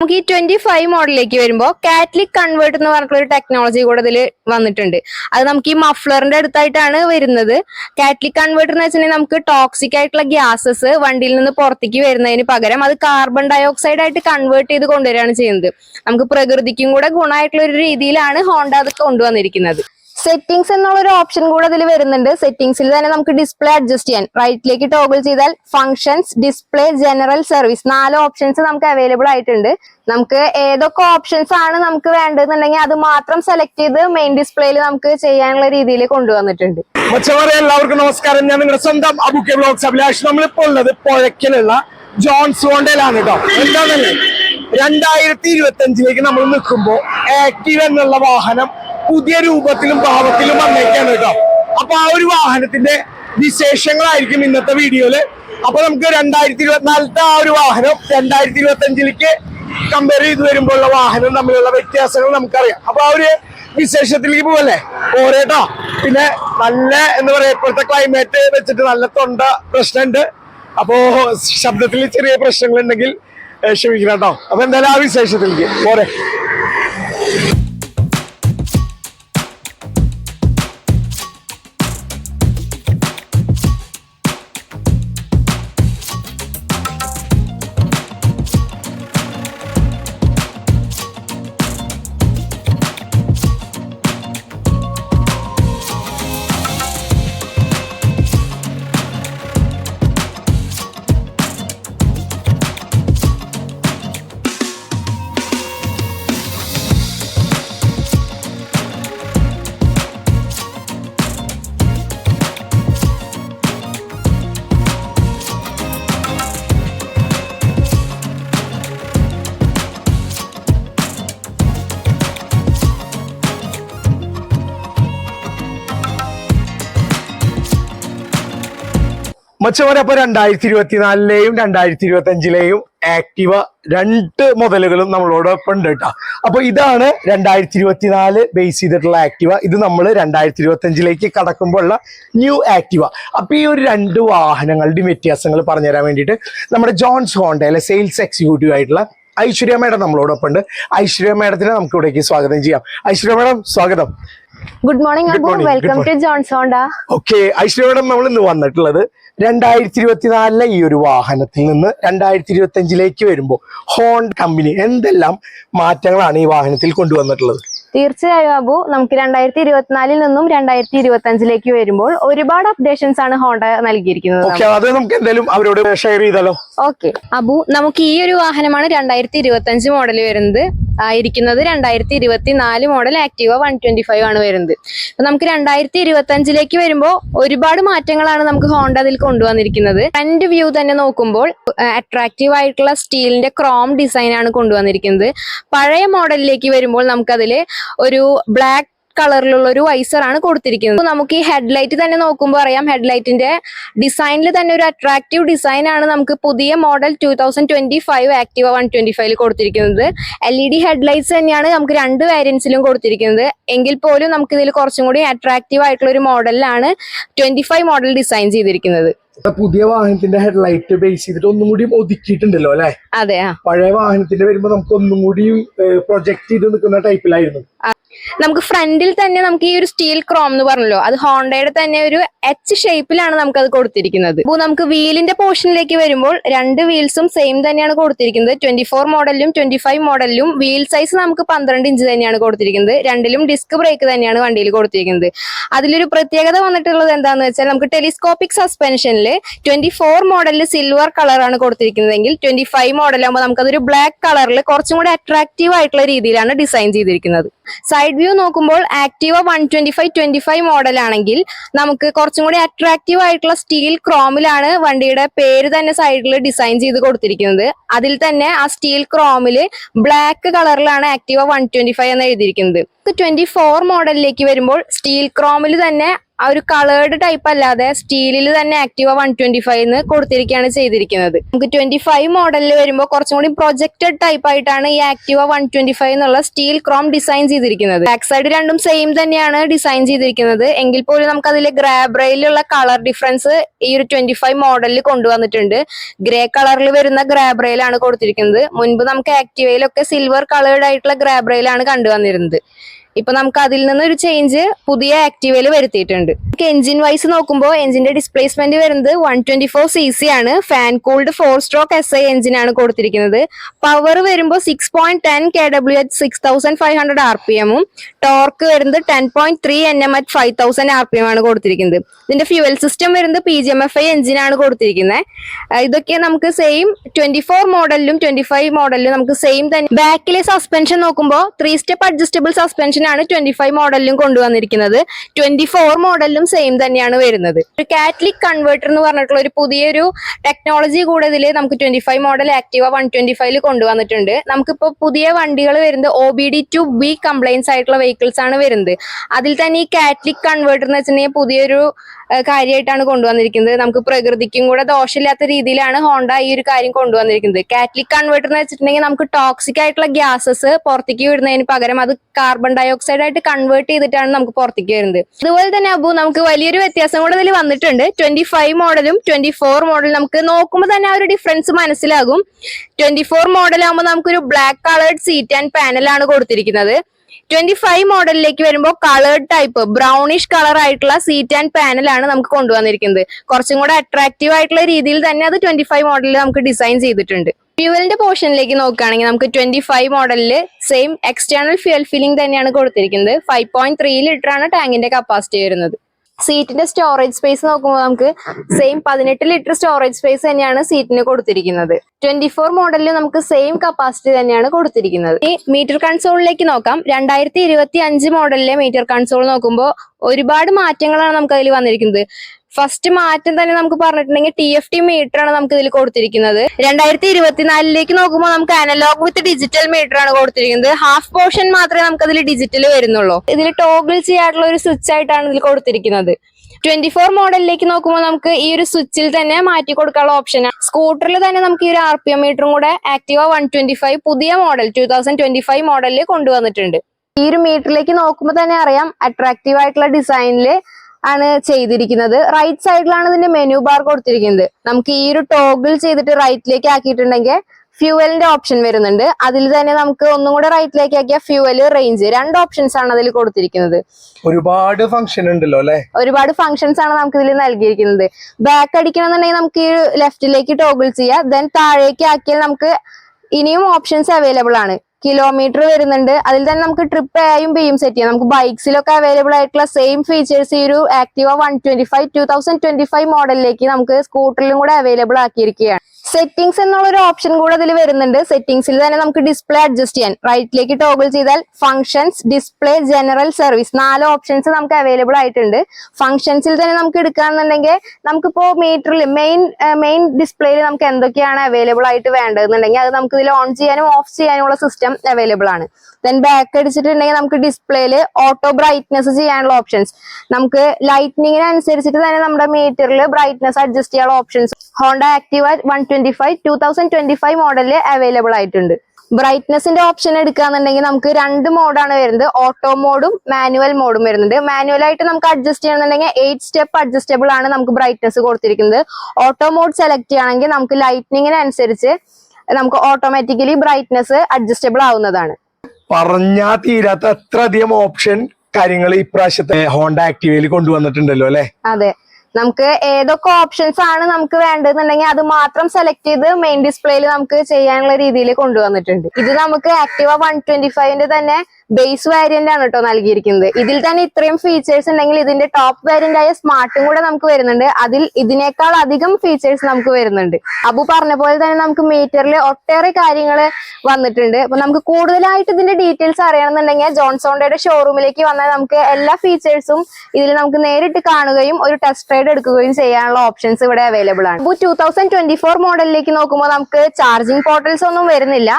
നമുക്ക് ഈ twenty five മോഡലിലേക്ക് വരുമ്പോൾ കാറ്റലിക് കൺവേർട്ട് എന്ന് പറഞ്ഞിട്ടുള്ള ഒരു ടെക്നോളജി കൂടെ ഇതിൽ വന്നിട്ടുണ്ട്. അത് നമുക്ക് ഈ മഫ്ലറിന്റെ അടുത്തായിട്ടാണ് വരുന്നത്. കാറ്റലിക് കൺവേർട്ടർ എന്ന് വെച്ചിട്ടുണ്ടെങ്കിൽ നമുക്ക് ടോക്സിക് ആയിട്ടുള്ള ഗ്യാസസ് വണ്ടിയിൽ നിന്ന് പുറത്തേക്ക് വരുന്നതിന് പകരം അത് കാർബൺ ഡയോക്സൈഡ് ആയിട്ട് കൺവേർട്ട് ചെയ്ത് കൊണ്ടുവരികയാണ് ചെയ്യുന്നത്. നമുക്ക് പ്രകൃതിക്കും കൂടെ ഗുണമായിട്ടുള്ള ഒരു രീതിയിലാണ് ഹോണ്ട അത് കൊണ്ടുവന്നിരിക്കുന്നത്. സെറ്റിംഗ്സ് എന്നുള്ള ഒരു ഓപ്ഷൻ കൂടെ അതിൽ വരുന്നുണ്ട്. സെറ്റിംഗ്സിൽ തന്നെ നമുക്ക് ഡിസ്പ്ലേ അഡ്ജസ്റ്റ് ചെയ്യാൻ. റൈറ്റിലേക്ക് ടോഗിൾ ചെയ്താൽ ഫംഗ്ഷൻസ് ഡിസ്പ്ലേ ജനറൽ സർവീസ് നാല് ഓപ്ഷൻസ് നമുക്ക് അവൈലബിൾ ആയിട്ടുണ്ട്. നമുക്ക് ഏതൊക്കെ ഓപ്ഷൻസ് ആണ് നമുക്ക് വേണ്ടതെന്നുണ്ടെങ്കിൽ അത് മാത്രം സെലക്ട് ചെയ്ത് മെയിൻ ഡിസ്പ്ലേയിൽ നമുക്ക് ചെയ്യാനുള്ള രീതിയിൽ കൊണ്ടുവന്നിട്ടുണ്ട്. എല്ലാവർക്കും നമസ്കാരം. ഞാൻ നിങ്ങളുടെ സ്വന്തം ബ്ലോഗ്സ് അഭിലാഷ്. ഉള്ളത് പുഴയ്ക്കലുള്ള ജോൺസ് ഹോണ്ടയിലാണ് കേട്ടോ എന്താണല്ലേ രണ്ടായിരത്തി ഇരുപത്തി അഞ്ചിലേക്ക് നമ്മൾ നിൽക്കുമ്പോ ആക്റ്റീവ് എന്നുള്ള വാഹനം പുതിയ രൂപത്തിലും ഭാവത്തിലും വന്നേക്കാണ് കേട്ടോ. അപ്പൊ ആ ഒരു വാഹനത്തിന്റെ വിശേഷങ്ങളായിരിക്കും ഇന്നത്തെ വീഡിയോയിൽ. അപ്പൊ നമുക്ക് രണ്ടായിരത്തി ഇരുപത്തിനാലത്തെ ആ ഒരു വാഹനം രണ്ടായിരത്തി ഇരുപത്തി അഞ്ചിലേക്ക് കമ്പയർ ചെയ്ത് വരുമ്പോഴുള്ള വാഹനം തമ്മിലുള്ള വ്യത്യാസങ്ങൾ നമുക്കറിയാം. അപ്പൊ ആ ഒരു വിശേഷത്തിലേക്ക് പോവല്ലേ? പോരേട്ടോ പിന്നെ നല്ല എന്ന് പറയാ ഇപ്പോഴത്തെ ക്ലൈമറ്റ് വെച്ചിട്ട് നല്ല തൊണ്ട പ്രശ്നമുണ്ട്. അപ്പോ ശബ്ദത്തിൽ ചെറിയ പ്രശ്നങ്ങൾ ഉണ്ടെങ്കിൽ ക്ഷമിക്കണം കേട്ടോ. അപ്പൊ എന്തായാലും ആ വിശേഷത്തിലേക്ക് പോരെ. മച്ചവരെ അപ്പൊ രണ്ടായിരത്തി ഇരുപത്തിനാലിലെയും രണ്ടായിരത്തി ഇരുപത്തി അഞ്ചിലെയും ആക്ടിവ രണ്ട് മുതലുകളും നമ്മളോടൊപ്പം ഉണ്ട് കേട്ടോ. അപ്പൊ ഇതാണ് രണ്ടായിരത്തി ഇരുപത്തിനാല് ബേസ് ചെയ്തിട്ടുള്ള ആക്ടിവ ഇത് നമ്മൾ രണ്ടായിരത്തി ഇരുപത്തി അഞ്ചിലേക്ക് കടക്കുമ്പോൾ ഉള്ള ന്യൂ ആക്ടിവ അപ്പൊ ഈ ഒരു രണ്ട് വാഹനങ്ങളുടെ വ്യത്യാസങ്ങൾ പറഞ്ഞുതരാൻ വേണ്ടിയിട്ട് നമ്മുടെ ജോൺസ് ഹോണ്ടയിലെ സെയിൽസ് എക്സിക്യൂട്ടീവ് ആയിട്ടുള്ള ഐശ്വര്യ മേഡം നമ്മളോടൊപ്പം ഉണ്ട്. ഐശ്വര്യ മേഡത്തിനെ നമുക്ക് ഇവിടേക്ക് സ്വാഗതം ചെയ്യാം. ഐശ്വര്യ മേഡം സ്വാഗതം. Good morning Abu welcome to Jones Honda okay ഐശ്വര്യം നമ്മൾ ഇന്ന് വന്നിട്ടുള്ളത് രണ്ടായിരത്തി ഇരുപത്തിനാലിലെ ഈ ഒരു വാഹനത്തിൽ നിന്ന് രണ്ടായിരത്തി ഇരുപത്തി അഞ്ചിലേക്ക് വരുമ്പോൾ ഹോൺ കമ്പനി എന്തെല്ലാം മാറ്റങ്ങളാണ് ഈ വാഹനത്തിൽ കൊണ്ടുവന്നിട്ടുള്ളത്? തീർച്ചയായും അബു നമുക്ക് രണ്ടായിരത്തി ഇരുപത്തിനാലിൽ നിന്നും രണ്ടായിരത്തി ഇരുപത്തി അഞ്ചിലേക്ക് വരുമ്പോൾ ഒരുപാട് അപ്ഡേഷൻസ് ആണ് ഹോണ്ട നൽകിയിരിക്കുന്നത്. അത് നമുക്ക് എന്തായാലും അവരോട് ഷെയർ ചെയ്താലോ? ഓക്കെ അബു നമുക്ക് ഈ ഒരു വാഹനമാണ് രണ്ടായിരത്തി ഇരുപത്തി അഞ്ച് മോഡൽ വരുന്നത്. ആയിരിക്കുന്നത് രണ്ടായിരത്തി ഇരുപത്തി നാല് model Activa one twenty five ആണ് വരുന്നത്. അപ്പൊ നമുക്ക് രണ്ടായിരത്തി ഇരുപത്തി അഞ്ചിലേക്ക് വരുമ്പോൾ ഒരുപാട് മാറ്റങ്ങളാണ് നമുക്ക് ഹോണ്ട അതിൽ കൊണ്ടുവന്നിരിക്കുന്നത്. ഫ്രണ്ട് വ്യൂ തന്നെ നോക്കുമ്പോൾ അട്രാക്റ്റീവ് ആയിട്ടുള്ള സ്റ്റീലിന്റെ ക്രോം ഡിസൈൻ ആണ് കൊണ്ടുവന്നിരിക്കുന്നത്. പഴയ മോഡലിലേക്ക് വരുമ്പോൾ നമുക്കതിൽ ഒരു ബ്ലാക്ക് കളറിലുള്ള ഒരു വൈസർ ആണ് കൊടുത്തിരിക്കുന്നത്. നമുക്ക് ഈ ഹെഡ്ലൈറ്റ് തന്നെ നോക്കുമ്പോൾ അറിയാം. ഹെഡ്ലൈറ്റിന്റെ ഡിസൈനിൽ തന്നെ ഒരു അട്രാക്റ്റീവ് ഡിസൈൻ ആണ് നമുക്ക് പുതിയ model two thousand twenty five Activa one twenty ഫൈവിൽ കൊടുത്തിരിക്കുന്നത്. എൽ ഇ ഡി ഹെഡ്ലൈറ്റ്സ് തന്നെയാണ് നമുക്ക് രണ്ട് വേരിയൻസിലും കൊടുത്തിരിക്കുന്നത്. എങ്കിൽ പോലും നമുക്ക് ഇതിൽ കുറച്ചും കൂടി അട്രാക്റ്റീവ് ആയിട്ടുള്ള ഒരു മോഡലിലാണ് ട്വന്റി ഫൈവ് മോഡൽ ഡിസൈൻ ചെയ്തിരിക്കുന്നത്. പുതിയ വാഹനത്തിന്റെ ഹെഡ്ലൈറ്റ് ബേസ് ചെയ്തിട്ട് ഒന്നും കൂടി ഒതുക്കിയിട്ടുണ്ടല്ലോ അല്ലെ? അതെ പഴയ വാഹനത്തിന്റെ വരുമ്പോ നമുക്ക് ഒന്നും കൂടി പ്രൊജക്ട് ചെയ്ത് നിൽക്കുന്ന ടൈപ്പിലായിരുന്നു നമുക്ക് ഫ്രണ്ടിൽ തന്നെ നമുക്ക് ഈ ഒരു സ്റ്റീൽ ക്രോം എന്ന് പറഞ്ഞല്ലോ അത് ഹോണ്ടയുടെ തന്നെ ഒരു എച്ച് ഷേപ്പിലാണ് നമുക്ക് അത് കൊടുത്തിരിക്കുന്നത്. അപ്പോൾ നമുക്ക് വീലിന്റെ പോർഷനിലേക്ക് വരുമ്പോൾ രണ്ട് വീൽസും സെയിം തന്നെയാണ് കൊടുത്തിരിക്കുന്നത്. ട്വന്റി ഫോർ മോഡലിലും ട്വന്റി ഫൈവ് മോഡലിലും വീൽ സൈസ് നമുക്ക് പന്ത്രണ്ട് ഇഞ്ച് തന്നെയാണ് കൊടുത്തിരിക്കുന്നത്. രണ്ടിലും ഡിസ്ക് ബ്രേക്ക് തന്നെയാണ് വണ്ടിയിൽ കൊടുത്തിരിക്കുന്നത്. അതിലൊരു പ്രത്യേകത വന്നിട്ടുള്ളത് എന്താണെന്ന് വെച്ചാൽ നമുക്ക് ടെലിസ്കോപ്പിക് സസ്പെൻഷനിൽ ട്വന്റി ഫോർ മോഡലിൽ സിൽവർ കളറാണ് കൊടുത്തിരിക്കുന്നതെങ്കിൽ ട്വന്റി ഫൈവ് മോഡലാകുമ്പോൾ നമുക്കതൊരു ബ്ലാക്ക് കളറിൽ കുറച്ചും കൂടി അട്രാക്റ്റീവ് ആയിട്ടുള്ള രീതിയിലാണ് ഡിസൈൻ ചെയ്തിരിക്കുന്നത്. സൈഡ് വ്യൂ നോക്കുമ്പോൾ Activa one twenty five twenty five model ആണെങ്കിൽ നമുക്ക് കുറച്ചും കൂടി അട്രാക്റ്റീവ് ആയിട്ടുള്ള സ്റ്റീൽ ക്രോമിലാണ് വണ്ടിയുടെ പേര് തന്നെ സൈഡിൽ ഡിസൈൻ ചെയ്ത് കൊടുത്തിരിക്കുന്നത്. അതിൽ തന്നെ ആ സ്റ്റീൽ ക്രോമിൽ ബ്ലാക്ക് കളറിലാണ് ആക്റ്റീവ വൺ ട്വന്റി ഫൈവ് എന്ന് എഴുതിയിരിക്കുന്നത്. ട്വന്റി ഫോർ മോഡലിലേക്ക് വരുമ്പോൾ സ്റ്റീൽ ക്രോമിൽ തന്നെ ആ ഒരു കളേർഡ് ടൈപ്പ് അല്ലാതെ സ്റ്റീലിൽ തന്നെ ആക്റ്റീവ വൺ ട്വന്റി ഫൈവ് കൊടുത്തിരിക്കുകയാണ് ചെയ്തിരിക്കുന്നത്. നമുക്ക് ട്വന്റി ഫൈവ് മോഡലിൽ വരുമ്പോൾ കുറച്ചും കൂടി പ്രൊജക്റ്റഡ് ടൈപ്പ് ആയിട്ടാണ് ഈ ആക്റ്റീവ വൺ ട്വന്റി ഫൈവ് എന്നുള്ള സ്റ്റീൽ ക്രോം ഡിസൈൻ ചെയ്തിരിക്കുന്നത്. ബാക്ക് സൈഡ് രണ്ടും സെയിം തന്നെയാണ് ഡിസൈൻ ചെയ്തിരിക്കുന്നത്. എങ്കിൽ പോലും നമുക്ക് അതിൽ ഗ്രാബ്രയിലുള്ള കളർ ഡിഫറൻസ് ഈ ഒരു ട്വന്റി ഫൈവ് മോഡലിൽ കൊണ്ടുവന്നിട്ടുണ്ട്. ഗ്രേ കളറിൽ വരുന്ന ഗ്രാബ്രയിലാണ് കൊടുത്തിരിക്കുന്നത്. മുൻപ് നമുക്ക് ആക്റ്റീവയിലൊക്കെ സിൽവർ കളേർഡ് ആയിട്ടുള്ള ഗ്രാബ്രയിലാണ് കണ്ടുവന്നിരുന്നത്. ഇപ്പൊ നമുക്ക് അതിൽ നിന്ന് ഒരു ചേഞ്ച് പുതിയ ആക്റ്റീവയിൽ വരുത്തിയിട്ടുണ്ട്. എഞ്ചിൻ വൈസ് നോക്കുമ്പോൾ എഞ്ചിന്റെ ഡിസ്പ്ലേസ്മെന്റ് വരുന്നത് one twenty four C C ആണ്. Fan cooled four stroke S I engine ആണ് കൊടുത്തിരിക്കുന്നത്. പവർ വരുമ്പോൾ six point ten K W H six thousand five hundred R P എമ്മും ടോർക്ക് വരുന്നത് ten point three N M at five thousand R P M ആണ് കൊടുത്തിരിക്കുന്നത്. ഇതിന്റെ fuel system വരുന്നത് P G M F I എഞ്ചിനാണ് കൊടുത്തിരിക്കുന്നത് ഇതൊക്കെ നമുക്ക് സെയിം ട്വന്റി ഫോർ മോഡലിലും ട്വന്റി ഫൈവ് മോഡലിലും നമുക്ക് സെയിം തന്നെ. ബാക്കിലെ സസ്പെൻഷൻ നോക്കുമ്പോൾ ത്രീ സ്റ്റെപ്പ് അഡ്ജസ്റ്റബിൾ സസ്പെൻഷൻ ആണ് ട്വന്റി ഫൈവ് മോഡലിലും കൊണ്ടുവന്നിരിക്കുന്നത്. ട്വന്റി ഫോർ മോഡലിലും സെയിം തന്നെയാണ് വരുന്നത്. ഒരു കാറ്റലിക് കൺവേർട്ടർ എന്ന് പറഞ്ഞിട്ടുള്ള ഒരു പുതിയൊരു ടെക്നോളജി കൂടെ ഇതിൽ നമുക്ക് twenty five model Activa one twenty ഫൈവിൽ കൊണ്ടുവന്നിട്ടുണ്ട്. നമുക്കിപ്പോൾ പുതിയ വണ്ടികൾ വരുന്നത് O B D two B compliance ആയിട്ടുള്ള വെഹിക്കിൾസ് ആണ് വരുന്നത്. അതിൽ തന്നെ ഈ കാറ്റലിക് കൺവേർട്ടർ എന്ന് വെച്ചിട്ടുണ്ടെങ്കിൽ പുതിയൊരു കാര്യമായിട്ടാണ് കൊണ്ടുവന്നിരിക്കുന്നത്. നമുക്ക് പ്രകൃതിക്കും കൂടെ ദോഷമില്ലാത്ത രീതിയിലാണ് ഹോണ്ട ഈ ഒരു കാര്യം കൊണ്ടുവന്നിരിക്കുന്നത്. കാറ്റലിക് കൺവേർട്ടർ എന്ന് വെച്ചിട്ടുണ്ടെങ്കിൽ നമുക്ക് ടോക്സിക് ആയിട്ടുള്ള ഗ്യാസസ് പുറത്തേക്ക് വിടുന്നതിന് പകരം അത് കാർബൺ ഡയോക്സൈഡ് ആയിട്ട് കൺവേർട്ട് ചെയ്തിട്ടാണ് നമുക്ക് പുറത്തേക്ക് വരുന്നത്. അതുപോലെ തന്നെ അബു നമുക്ക് വലിയൊരു വ്യത്യാസം കൂടെ ഇതിൽ വന്നിട്ടുണ്ട്. ട്വന്റി ഫൈവ് മോഡലും ട്വന്റി ഫോർ മോഡലും നമുക്ക് നോക്കുമ്പോൾ തന്നെ ആ ഒരു ഡിഫറൻസ് മനസ്സിലാകും. ട്വന്റി ഫോർ മോഡൽ ആകുമ്പോൾ നമുക്കൊരു ബ്ലാക്ക് കളേർഡ് സീറ്റ് ആൻഡ് പാനലാണ് കൊടുത്തിരിക്കുന്നത്. ട്വന്റി ഫൈവ് മോഡലിലേക്ക് വരുമ്പോൾ കളേർഡ് ടൈപ്പ് ബ്രൗണിഷ് കളർ ആയിട്ടുള്ള സീറ്റ് ആൻഡ് പാനലാണ് നമുക്ക് കൊണ്ടുവന്നിരിക്കുന്നത്. കുറച്ചും കൂടെ അട്രാക്റ്റീവ് ആയിട്ടുള്ള രീതിയിൽ തന്നെ അത് ട്വന്റി ഫൈവ് മോഡലിൽ നമുക്ക് ഡിസൈൻ ചെയ്തിട്ടുണ്ട്. ഫ്യൂവലിന്റെ പോർഷനിലേക്ക് നോക്കുകയാണെങ്കിൽ നമുക്ക് ട്വന്റി ഫൈവ് മോഡലിൽ സെയിം എക്സ്റ്റേണൽ ഫ്യൂൽ ഫില്ലിംഗ് തന്നെയാണ് കൊടുത്തിരിക്കുന്നത്. ഫൈവ് പോയിന്റ് ത്രീ ലിറ്റർ ആണ് ടാങ്കിന്റെ കപ്പാസിറ്റി വരുന്നത്. സീറ്റിന്റെ സ്റ്റോറേജ് സ്പേസ് നോക്കുമ്പോൾ നമുക്ക് സെയിം പതിനെട്ട് ലിറ്റർ സ്റ്റോറേജ് സ്പേസ് തന്നെയാണ് സീറ്റിന് കൊടുത്തിരിക്കുന്നത്. ട്വന്റി ഫോർ മോഡലിൽ നമുക്ക് സെയിം കപ്പാസിറ്റി തന്നെയാണ് കൊടുത്തിരിക്കുന്നത്. ഈ മീറ്റർ കൺസോളിലേക്ക് നോക്കാം. രണ്ടായിരത്തി ഇരുപത്തി അഞ്ച് മോഡലിലെ മീറ്റർ കൺസോൾ നോക്കുമ്പോൾ ഒരുപാട് മാറ്റങ്ങളാണ് നമുക്ക് അതിൽ വന്നിരിക്കുന്നത്. ഫസ്റ്റ് മാറ്റം തന്നെ നമുക്ക് പറഞ്ഞിട്ടുണ്ടെങ്കിൽ ടി എഫ് ടി മീറ്റർ ആണ് നമുക്ക് ഇതിൽ കൊടുത്തിരിക്കുന്നത്. രണ്ടായിരത്തി ഇരുപത്തിനാലിലേക്ക് നോക്കുമ്പോൾ നമുക്ക് അനലോഗ് വിത്ത് ഡിജിറ്റൽ മീറ്റർ ആണ് കൊടുത്തിരിക്കുന്നത്. ഹാഫ് പോർഷൻ മാത്രമേ നമുക്ക് അതിൽ ഡിജിറ്റൽ വരുന്നുള്ളൂ. ഇതിൽ ടോഗിൾ ചെയ്യാനുള്ള ഒരു സ്വിച്ച് ആയിട്ടാണ് ഇതിൽ കൊടുത്തിരിക്കുന്നത്. ട്വന്റി ഫോർ മോഡലിലേക്ക് നോക്കുമ്പോൾ നമുക്ക് ഈ ഒരു സ്വിച്ചിൽ തന്നെ മാറ്റി കൊടുക്കാനുള്ള ഓപ്ഷൻ സ്കൂട്ടറിൽ തന്നെ നമുക്ക് ഈ ഒരു ആർ പി എം മീറ്ററും കൂടെ ആക്റ്റീവ വൺ ട്വന്റി ഫൈവ് പുതിയ model two thousand twenty five മോഡലിൽ കൊണ്ടുവന്നിട്ടുണ്ട്. ഈ ഒരു മീറ്ററിലേക്ക് നോക്കുമ്പോൾ തന്നെ അറിയാം അട്രാക്റ്റീവ് ആയിട്ടുള്ള ഡിസൈനിൽ ആണ് ചെയ്തിരിക്കുന്നത്. റൈറ്റ് സൈഡിലാണ് ഇതിന്റെ മെനു ബാർ കൊടുത്തിരിക്കുന്നത്. നമുക്ക് ഈ ഒരു ടോഗിൾ ചെയ്തിട്ട് റൈറ്റിലേക്ക് ആക്കിയിട്ടുണ്ടെങ്കിൽ ഫ്യൂവലിന്റെ ഓപ്ഷൻ വരുന്നുണ്ട്. അതിൽ തന്നെ നമുക്ക് ഒന്നും കൂടെ റൈറ്റിലേക്ക് ആക്കിയ ഫ്യൂവൽ റേഞ്ച് രണ്ട് ഓപ്ഷൻസ് ആണ് അതിൽ കൊടുത്തിരിക്കുന്നത്. ഒരുപാട് ഫംഗ്ഷൻ ഉണ്ടല്ലോ അല്ലെ? ഒരുപാട് ഫംഗ്ഷൻസ് ആണ് നമുക്ക് ഇതിൽ നൽകിയിരിക്കുന്നത്. ബാക്ക് അടിക്കണമെന്നുണ്ടെങ്കിൽ നമുക്ക് ഈ ലെഫ്റ്റിലേക്ക് ടോഗിൾ ചെയ്യാം. ദെൻ താഴേക്ക് ആക്കിയാൽ നമുക്ക് ഇനിയും ഓപ്ഷൻസ് അവൈലബിൾ ആണ്. കിലോമീറ്റർ വരുന്നുണ്ട്. അതിൽ തന്നെ നമുക്ക് ട്രിപ്പ് ആയും ബിയും സെറ്റ് ചെയ്യാം. നമുക്ക് ബൈക്സിലൊക്കെ അവൈലബിൾ ആയിട്ടുള്ള സെയിം ഫീച്ചേഴ്സ് ഈ ഒരു Activa one twenty five two thousand twenty five മോഡലിലേക്ക് നമുക്ക് സ്കൂട്ടറിലും കൂടെ അവൈലബിൾ ആക്കിയിരിക്കുകയാണ്. സെറ്റിംഗ്സ് എന്നുള്ള ഒരു ഓപ്ഷൻ കൂടെ അതിൽ വരുന്നുണ്ട്. സെറ്റിംഗ്സിൽ തന്നെ നമുക്ക് ഡിസ്പ്ലേ അഡ്ജസ്റ്റ് ചെയ്യാൻ. റൈറ്റിലേക്ക് ടോഗിൾ ചെയ്താൽ ഫംഗ്ഷൻസ് ഡിസ്പ്ലേ ജനറൽ സർവീസ് നാല് ഓപ്ഷൻസ് നമുക്ക് അവൈലബിൾ ആയിട്ടുണ്ട്. ഫംഗ്ഷൻസിൽ തന്നെ നമുക്ക് എടുക്കുകയാണെന്നുണ്ടെങ്കിൽ നമുക്കിപ്പോ മീറ്ററിൽ മെയിൻ മെയിൻ ഡിസ്പ്ലേയിൽ നമുക്ക് എന്തൊക്കെയാണ് അവൈലബിൾ ആയിട്ട് വേണ്ടതെന്നുണ്ടെങ്കിൽ അത് നമുക്ക് ഇതിൽ ഓൺ ചെയ്യാനും ഓഫ് ചെയ്യാനുമുള്ള സിസ്റ്റം അവൈലബിൾ ആണ്. ദെൻ ബാക്ക് അടിച്ചിട്ടുണ്ടെങ്കിൽ നമുക്ക് ഡിസ്പ്ലേയിൽ ഓട്ടോ ബ്രൈറ്റ്നസ് ചെയ്യാനുള്ള ഓപ്ഷൻസ് നമുക്ക് ലൈറ്റ്നിങ്ങിന് അനുസരിച്ചിട്ട് തന്നെ നമ്മുടെ മീറ്ററിൽ ബ്രൈറ്റ്നസ് അഡ്ജസ്റ്റ് ചെയ്യാനുള്ള options Honda Activa one twenty five two thousand twenty five മോഡലിൽ അവൈലബിൾ ആയിട്ടുണ്ട്. ബ്രൈറ്റ്നസിന്റെ ഓപ്ഷൻ എടുക്കുകയാണെന്നുണ്ടെങ്കിൽ നമുക്ക് രണ്ട് മോഡാണ് വരുന്നത്. ഓട്ടോ മോഡും മാനുവൽ മോഡും വരുന്നുണ്ട്. മാനുവൽ ആയിട്ട് നമുക്ക് അഡ്ജസ്റ്റ് ചെയ്യണമെന്നുണ്ടെങ്കിൽ എയ്റ്റ് സ്റ്റെപ്പ് അഡ്ജസ്റ്റബിൾ ആണ് നമുക്ക് ബ്രൈറ്റ്നസ് കൊടുത്തിരിക്കുന്നത്. ഓട്ടോ മോഡ് സെലക്ട് ചെയ്യുകയാണെങ്കിൽ നമുക്ക് ലൈറ്റ്നിങ്ങിന് അനുസരിച്ച് നമുക്ക് ഓട്ടോമാറ്റിക്കലി ബ്രൈറ്റ്നസ് അഡ്ജസ്റ്റബിൾ ആവുന്നതാണ്. പറഞ്ഞാ തീരാത്ത അത്ര അധികം ഓപ്ഷൻ കാര്യങ്ങൾ ഇപ്രാവശ്യത്തെ ഹോണ്ട ആക്ടിവയിൽ കൊണ്ടുവന്നിട്ടുണ്ടല്ലോ അല്ലെ? അതെ. നമുക്ക് ഏതൊക്കെ ഓപ്ഷൻസ് ആണ് നമുക്ക് വേണ്ടതെന്നുണ്ടെങ്കിൽ അത് മാത്രം സെലക്ട് ചെയ്ത് മെയിൻ ഡിസ്പ്ലേയിൽ നമുക്ക് ചെയ്യാനുള്ള രീതിയിൽ കൊണ്ടുവന്നിട്ടുണ്ട്. ഇത് നമുക്ക് ആക്ടിവ വൺ ട്വന്റി ഫൈവിന്റെ തന്നെ ബേസ് വേരിയന്റ് ആണ് കേട്ടോ നൽകിയിരിക്കുന്നത്. ഇതിൽ തന്നെ ഇത്രയും ഫീച്ചേഴ്സ് ഉണ്ടെങ്കിൽ ഇതിന്റെ ടോപ്പ് വേരിയന്റ് ആയ സ്മാർട്ടും കൂടെ നമുക്ക് വരുന്നുണ്ട്. അതിൽ ഇതിനേക്കാൾ അധികം ഫീച്ചേഴ്സ് നമുക്ക് വരുന്നുണ്ട്. അബു പറഞ്ഞ പോലെ തന്നെ നമുക്ക് മീറ്ററിൽ ഒട്ടേറെ കാര്യങ്ങൾ വന്നിട്ടുണ്ട്. അപ്പൊ നമുക്ക് കൂടുതലായിട്ട് ഇതിന്റെ ഡീറ്റെയിൽസ് അറിയണമെന്നുണ്ടെങ്കിൽ ജോൺസോണ്ടയുടെ ഷോറൂമിലേക്ക് വന്നാൽ നമുക്ക് എല്ലാ ഫീച്ചേഴ്സും ഇതിൽ നമുക്ക് നേരിട്ട് കാണുകയും ഒരു ടെസ്റ്റ് റൈഡ് എടുക്കുകയും ചെയ്യാനുള്ള ഓപ്ഷൻസ് ഇവിടെ അവൈലബിൾ ആണ്. അപ്പോൾ ടൂ മോഡലിലേക്ക് നോക്കുമ്പോൾ നമുക്ക് ചാർജിങ് പോർട്ടൽസ് ഒന്നും വരുന്നില്ല.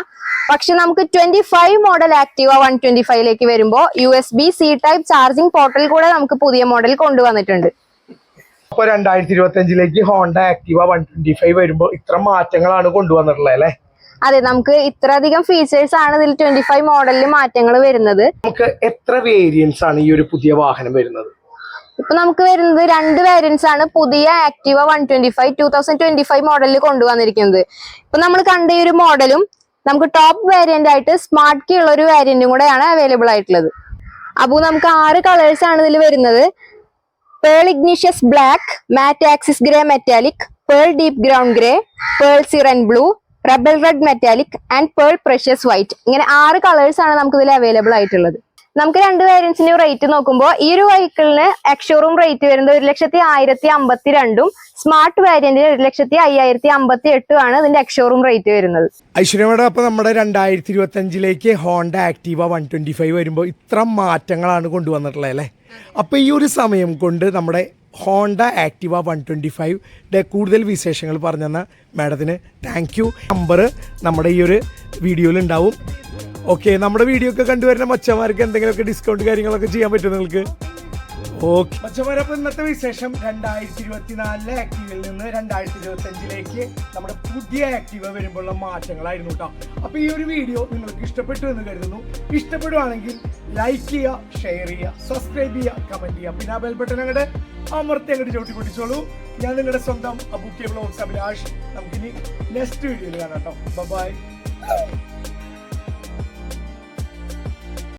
പക്ഷെ നമുക്ക് twenty five model Activa one twenty ഫൈവിലേക്ക് വരുമ്പോൾ U S B C type charging portal കൂടെ നമുക്ക് പുതിയ മോഡൽ കൊണ്ടുവന്നിട്ടുണ്ട്. അപ്പൊ രണ്ടായിരത്തി ഇരുപത്തി അഞ്ചിലേക്ക് Honda Activa one twenty five വരുമ്പോ ഇത്ര മാറ്റങ്ങളാണ് കൊണ്ടുവന്നിട്ടുള്ളത് അല്ലെ? അതെ നമുക്ക് ഇത്ര അധികം ഫീച്ചേഴ്സ് ആണ് ഇതിൽ ട്വന്റി ഫൈവ് മോഡലിൽ മാറ്റങ്ങൾ വരുന്നത്. നമുക്ക് എത്ര വേരിയൻസ് ആണ് ഈ ഒരു പുതിയ വാഹനം വരുന്നത്? ഇപ്പൊ നമുക്ക് വരുന്നത് രണ്ട് വേരിയൻസ് ആണ് പുതിയ Activa one twenty five two thousand twenty five മോഡലിൽ കൊണ്ടുവന്നിരിക്കുന്നത്. ഇപ്പൊ നമ്മൾ കണ്ട ഈ ഒരു മോഡലും നമുക്ക് ടോപ്പ് വേരിയന്റ് ആയിട്ട് സ്മാർട്ട് കീ ഉള്ള ഒരു വേരിയന്റും കൂടെയാണ് അവൈലബിൾ ആയിട്ടുള്ളത്. അപ്പോൾ നമുക്ക് ആറ് കളേഴ്സ് ആണ് ഇതിൽ വരുന്നത്. Pearl igneous black matte axis grey metallic pearl deep ground grey pearl siren blue rebel red metallic and pearl precious white ഇങ്ങനെ ആറ് കളേഴ്സ് ആണ് നമുക്ക് ഇതിൽ അവൈലബിൾ ആയിട്ടുള്ളത്. നമുക്ക് രണ്ട് വേരിയൻസിന്റെ റേറ്റ് നോക്കുമ്പോൾ ഈ ഒരു വെഹിക്കിളിന് എക്സ്ഷോറൂം റേറ്റ് വരുന്നത് ഒരു ലക്ഷത്തി ആയിരത്തി അമ്പത്തി രണ്ടും സ്മാർട്ട് വേരിയന്റിന് ഒരു ലക്ഷത്തി അയ്യായിരത്തി അമ്പത്തി എട്ടും ആണ് ഇതിന്റെ എക്സ്ഷോറൂം റേറ്റ് വരുന്നത്. ഐശ്വര്യ മേഡം അപ്പൊ നമ്മുടെ രണ്ടായിരത്തി ഇരുപത്തി അഞ്ചിലേക്ക് Honda Activa one twenty five വരുമ്പോൾ ഇത്ര മാറ്റങ്ങളാണ് കൊണ്ടുവന്നിട്ടുള്ളത് അല്ലേ? അപ്പൊ ഈ ഒരു സമയം കൊണ്ട് നമ്മുടെ Honda Activa one twenty five കൂടുതൽ വിശേഷങ്ങൾ പറഞ്ഞു തന്ന മാഡത്തിന് താങ്ക് യു നമ്പർ നമ്മുടെ ഈ ഒരു വീഡിയോയിൽ ഉണ്ടാവും. ഓക്കെ നമ്മുടെ വീഡിയോ ഒക്കെ കണ്ടുവരുന്ന മച്ചന്മാർക്ക് എന്തെങ്കിലുമൊക്കെ ഡിസ്കൗണ്ട് കാര്യങ്ങളൊക്കെ ചെയ്യാൻ പറ്റും നിങ്ങൾക്ക്? ഇന്നത്തെ വിശേഷം രണ്ടായിരത്തി ഇരുപത്തിനാലിലെ ആക്റ്റീവിൽ നിന്ന് രണ്ടായിരത്തി ഇരുപത്തി അഞ്ചിലേക്ക് നമ്മുടെ പുതിയ ആക്റ്റീവ വരുമ്പോഴുള്ള മാറ്റങ്ങളായിരുന്നു കേട്ടോ അപ്പൊ ഈ ഒരു വീഡിയോ നിങ്ങൾക്ക് ഇഷ്ടപ്പെട്ടു എന്ന് കരുതുന്നു. ഇഷ്ടപ്പെടുവാണെങ്കിൽ ലൈക്ക് ചെയ്യുക ഷെയർ ചെയ്യുക സബ്സ്ക്രൈബ് ചെയ്യുക കമന്റ് ചെയ്യുക. പിന്നെ ബെൽ ബട്ടൺ അങ്ങോട്ട് അമർത്തി അങ്ങോട്ട് ചവിട്ടി പൊട്ടിച്ചോളൂ. ഞാൻ നിങ്ങളുടെ സ്വന്തം അബുക്കിയ ബ്ലോഗ്സ് അഭിലാഷ്. നമുക്കിനി നെക്സ്റ്റ് വീഡിയോയിൽ കാണാം കേട്ടോ ബൈ